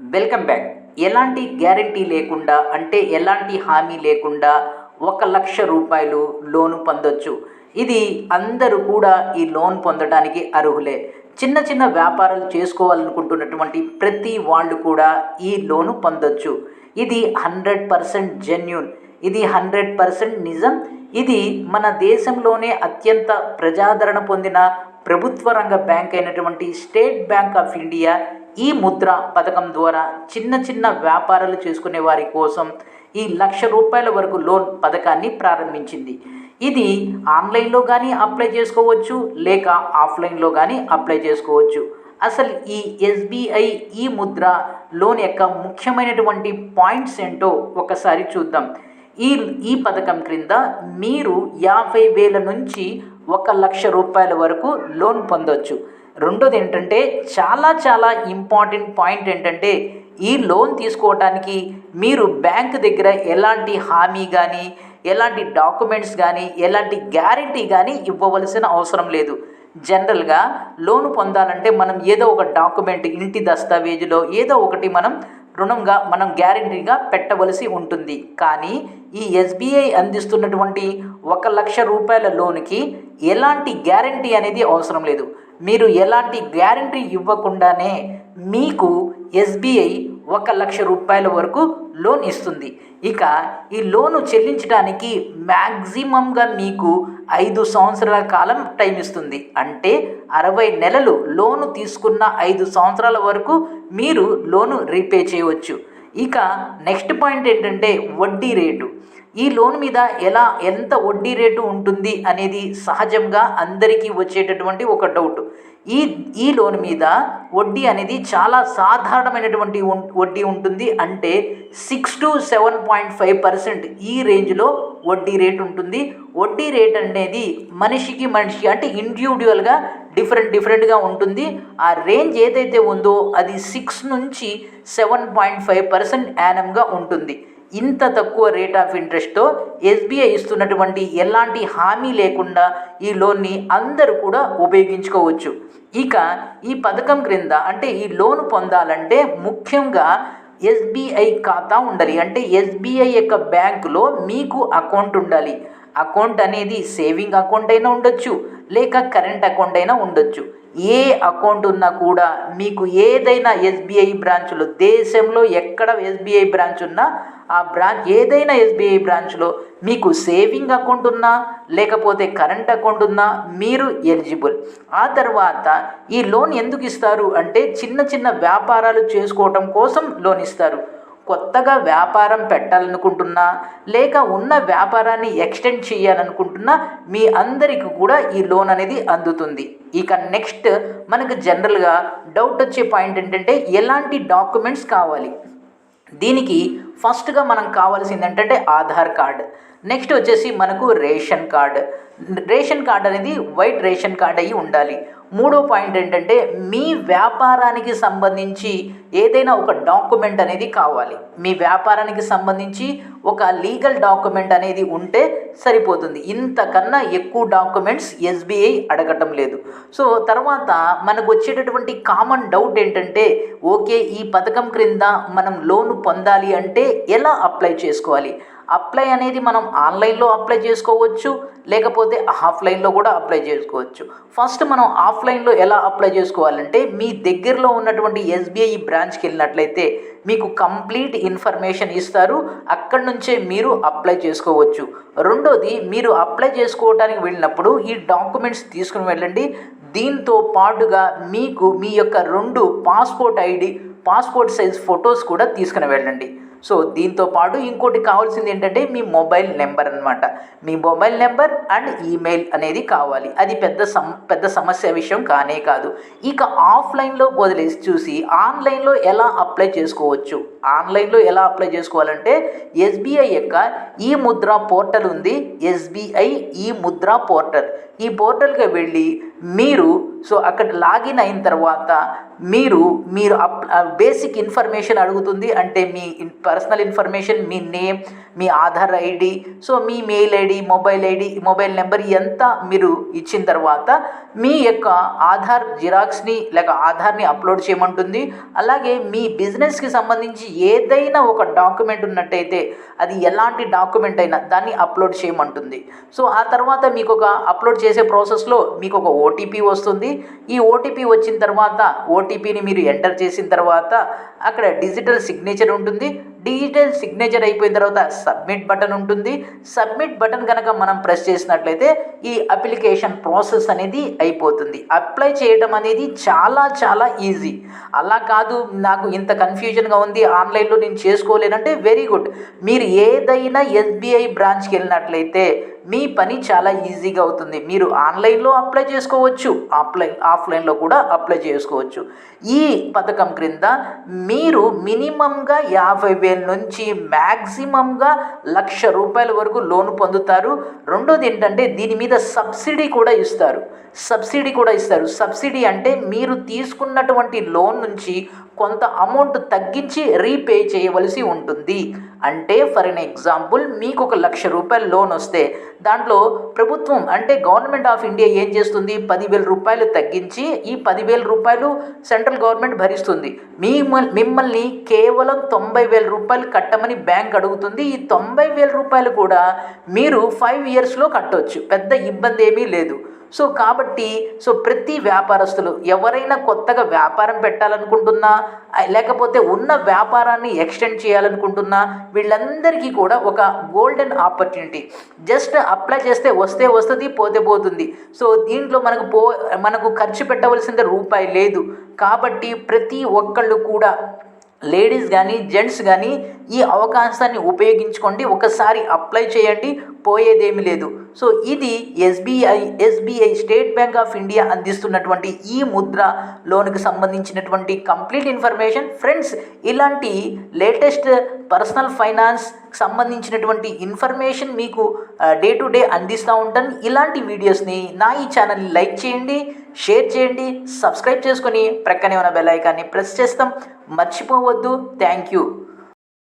Welcome back ఎలాంటి guarantee లేకుండా అంటే ఎలాంటి హామీ లేకుండా ఒక లక్ష రూపాయలు లోను పొందొచ్చు. ఇది అందరూ కూడా ఈ లోన్ పొందడానికి అర్హులే. చిన్న చిన్న వ్యాపారాలు చేసుకోవాలనుకుంటున్నటువంటి ప్రతి వాళ్ళు కూడా ఈ లోను పొందొచ్చు. ఇది హండ్రెడ్ పర్సెంట్ జెన్యున్ ఇది హండ్రెడ్ పర్సెంట్ నిజం. ఇది మన దేశంలోనే అత్యంత ప్రజాదరణ పొందిన ప్రభుత్వ రంగ బ్యాంక్ అయినటువంటి స్టేట్ బ్యాంక్ ఆఫ్ ఇండియా ఈ ముద్ర పథకం ద్వారా చిన్న చిన్న వ్యాపారాలు చేసుకునే వారి కోసం ఈ లక్ష రూపాయల వరకు లోన్ పథకాన్ని ప్రారంభించింది. ఇది ఆన్లైన్లో కానీ అప్లై చేసుకోవచ్చు లేక ఆఫ్లైన్లో కానీ అప్లై చేసుకోవచ్చు. అసలు ఈ ఎస్బీఐ ఈ ముద్ర లోన్ యొక్క ముఖ్యమైనటువంటి పాయింట్స్ ఏంటో ఒకసారి చూద్దాం. ఈ ఈ పథకం క్రింద మీరు యాభై వేల నుంచి ఒక లక్ష రూపాయల వరకు లోన్ పొందొచ్చు. రెండోది ఏంటంటే చాలా చాలా ఇంపార్టెంట్ పాయింట్ ఏంటంటే ఈ లోన్ తీసుకోవడానికి మీరు బ్యాంక్ దగ్గర ఎలాంటి హామీ కానీ ఎలాంటి డాక్యుమెంట్స్ కానీ ఎలాంటి గ్యారంటీ కానీ ఇవ్వవలసిన అవసరం లేదు. జనరల్గా లోన్ పొందాలంటే మనం ఏదో ఒక డాక్యుమెంట్ ఇంటి దస్తావేజులో ఏదో ఒకటి మనం రుణంగా మనం గ్యారంటీగా పెట్టవలసి ఉంటుంది. కానీ ఈ ఎస్బీఐ అందిస్తున్నటువంటి ఒక లక్ష రూపాయల లోన్కి ఎలాంటి గ్యారంటీ అనేది అవసరం లేదు. మీరు ఎలాంటి గ్యారంటీ ఇవ్వకుండానే మీకు ఎస్బీఐ ఒక లక్ష రూపాయల వరకు లోన్ ఇస్తుంది. ఇక ఈ లోను చెల్లించడానికి మ్యాక్సిమంగా మీకు ఐదు సంవత్సరాల కాలం టైం ఇస్తుంది. అంటే అరవై నెలలు లోను తీసుకున్న ఐదు సంవత్సరాల వరకు మీరు లోను రీపే చేయవచ్చు. ఇక నెక్స్ట్ పాయింట్ ఏంటంటే వడ్డీ రేటు. ఈ లోన్ మీద ఎలా ఎంత వడ్డీ రేటు ఉంటుంది అనేది సహజంగా అందరికీ వచ్చేటటువంటి ఒక డౌట్. ఈ ఈ లోన్ మీద వడ్డీ అనేది చాలా సాధారణమైనటువంటి వడ్డీ ఉంటుంది అంటే six to seven point five percent ఈ రేంజ్లో వడ్డీ రేట్ ఉంటుంది. వడ్డీ రేట్ అనేది మనిషికి మనిషికి అంటే ఇండివిజువల్గా డిఫరెంట్ డిఫరెంట్గా ఉంటుంది. ఆ రేంజ్ ఏదైతే ఉందో అది సిక్స్ నుంచి సెవెన్ పాయింట్ ఫైవ్ పర్సెంట్ యానంగా ఉంటుంది. ఇంత తక్కువ రేట్ ఆఫ్ ఇంట్రెస్ట్తో ఎస్బీఐ ఇస్తున్నటువంటి ఎలాంటి హామీ లేకుండా ఈ లోన్ని అందరూ కూడా ఉపయోగించుకోవచ్చు. ఇక ఈ పథకం క్రింద అంటే ఈ లోన్ పొందాలంటే ముఖ్యంగా ఎస్బీఐ ఖాతా ఉండాలి. అంటే ఎస్బీఐ యొక్క బ్యాంకులో మీకు అకౌంట్ ఉండాలి. అకౌంట్ అనేది సేవింగ్ అకౌంట్ అయినా ఉండొచ్చు లేక కరెంట్ అకౌంట్ అయినా ఉండొచ్చు. ఏ అకౌంట్ ఉన్నా కూడా మీకు ఏదైనా ఎస్బీఐ బ్రాంచ్లో దేశంలో ఎక్కడ ఎస్బీఐ బ్రాంచ్ ఉన్నా ఆ బ్రాంచ్ ఏదైనా ఎస్బీఐ బ్రాంచ్లో మీకు సేవింగ్ అకౌంట్ ఉన్నా లేకపోతే కరెంట్ అకౌంట్ ఉన్నా మీరు ఎలిజిబుల్. ఆ తర్వాత ఈ లోన్ ఎందుకు ఇస్తారు అంటే చిన్న చిన్న వ్యాపారాలు చేసుకోవటం కోసం లోన్ ఇస్తారు. కొత్తగా వ్యాపారం పెట్టాలనుకుంటున్నా లేక ఉన్న వ్యాపారాన్ని ఎక్స్టెండ్ చేయాలనుకుంటున్నా మీ అందరికీ కూడా ఈ లోన్ అనేది అందుతుంది. ఇక నెక్స్ట్ మనకు జనరల్గా డౌట్ వచ్చే పాయింట్ ఏంటంటే ఎలాంటి డాక్యుమెంట్స్ కావాలి? దీనికి ఫస్ట్గా మనం కావాల్సింది ఏంటంటే ఆధార్ కార్డ్. నెక్స్ట్ వచ్చేసి మనకు రేషన్ కార్డ్. రేషన్ కార్డ్ అనేది వైట్ రేషన్ కార్డ్ అయ్యి ఉండాలి. మూడో పాయింట్ ఏంటంటే మీ వ్యాపారానికి సంబంధించి ఏదైనా ఒక డాక్యుమెంట్ అనేది కావాలి. మీ వ్యాపారానికి సంబంధించి ఒక లీగల్ డాక్యుమెంట్ అనేది ఉంటే సరిపోతుంది. ఇంతకన్నా ఎక్కువ డాక్యుమెంట్స్ ఎస్బీఐ అడగటం లేదు. సో తర్వాత మనకు వచ్చేటటువంటి కామన్ డౌట్ ఏంటంటే ఓకే ఈ పథకం క్రింద మనం లోన్ పొందాలి అంటే ఎలా అప్లై చేసుకోవాలి? అప్లై అనేది మనం ఆన్లైన్లో అప్లై చేసుకోవచ్చు లేకపోతే ఆఫ్లైన్లో కూడా అప్లై చేసుకోవచ్చు. ఫస్ట్ మనం ఆఫ్లైన్లో ఎలా అప్లై చేసుకోవాలంటే మీ దగ్గరలో ఉన్నటువంటి ఎస్బీఐ బ్రాంచ్కి వెళ్ళినట్లయితే మీకు కంప్లీట్ ఇన్ఫర్మేషన్ ఇస్తారు. అక్కడి నుంచే మీరు అప్లై చేసుకోవచ్చు. రెండోది మీరు అప్లై చేసుకోవడానికి వెళ్ళినప్పుడు ఈ డాక్యుమెంట్స్ తీసుకుని వెళ్ళండి. దీంతో పాటుగా మీకు మీ యొక్క రెండు passport ID passport size photos కూడా తీసుకుని వెళ్ళండి. సో దీంతో పాటు ఇంకోటి కావాల్సింది ఏంటంటే మీ మొబైల్ నెంబర్ అనమాట మీ మొబైల్ నెంబర్ అండ్ ఈమెయిల్ అనేది కావాలి. అది పెద్ద సమ పెద్ద సమస్య విషయం కానే కాదు. ఇక ఆఫ్లైన్లో వదిలేసి చూసి ఆన్లైన్లో ఎలా అప్లై చేసుకోవచ్చు? ఆన్లైన్లో ఎలా అప్లై చేసుకోవాలంటే ఎస్బీఐ యొక్క ఈ ముద్ర పోర్టల్ ఉంది. ఎస్బీఐ ఈ ముద్ర పోర్టల్. ఈ పోర్టల్కి వెళ్ళి మీరు సో అక్కడ లాగిన్ అయిన తర్వాత మీరు మీరు అప్ బేసిక్ ఇన్ఫర్మేషన్ అడుగుతుంది అంటే మీ పర్సనల్ ఇన్ఫర్మేషన్ మీ నేమ్ మీ ఆధార్ ఐడి సో మీ mail ID mobile ID mobile number ఎంత మీరు ఇచ్చిన తర్వాత మీ యొక్క ఆధార్ జిరాక్స్ని లేక ఆధార్ని అప్లోడ్ చేయమంటుంది. అలాగే మీ బిజినెస్కి సంబంధించి ఏదైనా ఒక డాక్యుమెంట్ ఉన్నట్టయితే అది ఎలాంటి డాక్యుమెంట్ అయినా దాన్ని అప్లోడ్ చేయమంటుంది. సో ఆ తర్వాత మీకు ఒక అప్లోడ్ చేసే ప్రాసెస్లో మీకు ఒక ఓటీపీ వస్తుంది. ఈ ఓటీపీ వచ్చిన తర్వాత ఓటీపీని మీరు ఎంటర్ చేసిన తర్వాత అక్కడ డిజిటల్ సిగ్నేచర్ ఉంటుంది. డిజిటల్ సిగ్నేచర్ అయిపోయిన తర్వాత సబ్మిట్ బటన్ ఉంటుంది. సబ్మిట్ బటన్ కనుక మనం ప్రెస్ చేసినట్లయితే ఈ అప్లికేషన్ ప్రాసెస్ అనేది అయిపోతుంది. అప్లై చేయడం అనేది చాలా చాలా ఈజీ. అలా కాదు నాకు ఇంత కన్ఫ్యూజన్గా ఉంది ఆన్లైన్లో నేను చేసుకోలేనంటే వెరీ గుడ్. మీరు ఏదైనా ఎస్బీఐ బ్రాంచ్కి వెళ్ళినట్లయితే మీ పని చాలా ఈజీగా అవుతుంది. మీరు ఆన్లైన్లో అప్లై చేసుకోవచ్చు ఆఫ్లైన్ ఆఫ్లైన్లో కూడా అప్లై చేసుకోవచ్చు. ఈ పథకం క్రింద మీరు మినిమంగా యాభై వేల నుంచి మ్యాక్సిమంగా లక్ష రూపాయల వరకు లోన్ పొందుతారు. రెండోది ఏంటంటే దీని మీద సబ్సిడీ కూడా ఇస్తారు. సబ్సిడీ కూడా ఇస్తారు. సబ్సిడీ అంటే మీరు తీసుకున్నటువంటి లోన్ నుంచి కొంత అమౌంట్ తగ్గించి రీపే చేయవలసి ఉంటుంది. అంటే ఫర్ ఎన్ ఎగ్జాంపుల్ మీకు ఒక లక్ష రూపాయల లోన్ వస్తే దాంట్లో ప్రభుత్వం అంటే గవర్నమెంట్ ఆఫ్ ఇండియా ఏం చేస్తుంది? పదివేల రూపాయలు తగ్గించి ఈ పదివేల రూపాయలు సెంట్రల్ గవర్నమెంట్ భరిస్తుంది. మీ మిమ్మల్ని కేవలం తొంభై వేల రూపాయలు రూపాయలు కట్టమని బ్యాంక్ అడుగుతుంది. ఈ తొంభై వేల రూపాయలు కూడా మీరు ఫైవ్ ఇయర్స్లో కట్టవచ్చు పెద్ద ఇబ్బంది ఏమీ లేదు. సో కాబట్టి సో ప్రతి వ్యాపారస్తులు ఎవరైనా కొత్తగా వ్యాపారం పెట్టాలనుకుంటున్నా లేకపోతే ఉన్న వ్యాపారాన్ని ఎక్స్టెండ్ చేయాలనుకుంటున్నా వీళ్ళందరికీ కూడా ఒక గోల్డెన్ ఆపర్చునిటీ. జస్ట్ అప్లై చేస్తే వస్తే వస్తుంది పోతే పోతుంది. సో దీంట్లో మనకు పో మనకు ఖర్చు పెట్టవలసింది రూపాయి లేదు. కాబట్టి ప్రతి ఒక్కళ్ళు కూడా లేడీస్ కానీ జెంట్స్ కానీ ఈ అవకాశాన్ని ఉపయోగించుకోండి. ఒకసారి అప్లై చేయండి. పోయేదేమి లేదు. సో ఇది SBI SBI State Bank of India అందిస్తున్నటువంటి ఈ ముద్ర లోన్కి సంబంధించినటువంటి కంప్లీట్ ఇన్ఫర్మేషన్. ఫ్రెండ్స్ ఇలాంటి లేటెస్ట్ పర్సనల్ ఫైనాన్స్ సంబంధించినటువంటి ఇన్ఫర్మేషన్ మీకు డే టు డే అందిస్తూ ఉంటాను. ఇలాంటి వీడియోస్ని నా ఈ ఛానల్ని లైక్ చేయండి షేర్ చేయండి సబ్స్క్రైబ్ చేసుకొని ప్రక్కనే ఉన్న బెల్ ఐకాన్ని ప్రెస్ చేస్తాం. మర్చిపోవద్దు. Thank you.